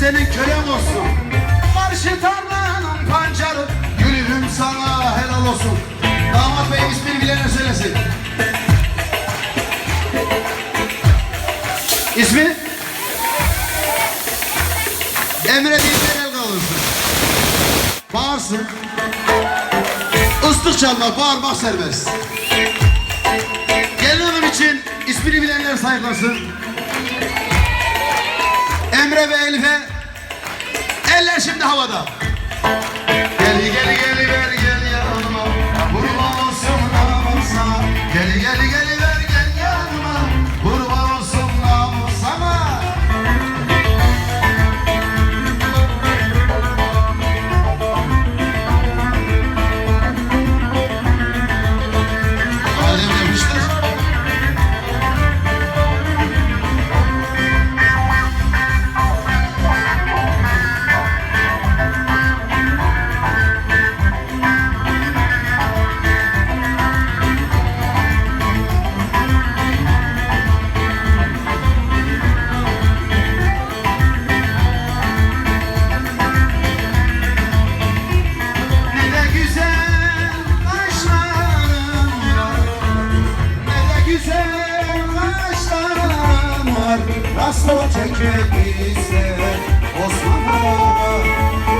senin kölen olsun. Karşı tarlanın pancarı, gülüm sana helal olsun. Damat bey ismini bilene söylesin. İsmi? Emre bir el kalırsın. Bağırsın. Islık çalmak, bağırmak serbest. Gelin hanım için ismini bilenler sayıklasın. Emre ve Elif'e. Eller şimdi havada. Gel gel gel ver gel yanıma. Kurban olsun sana Gel gel gel kaşların var Rastla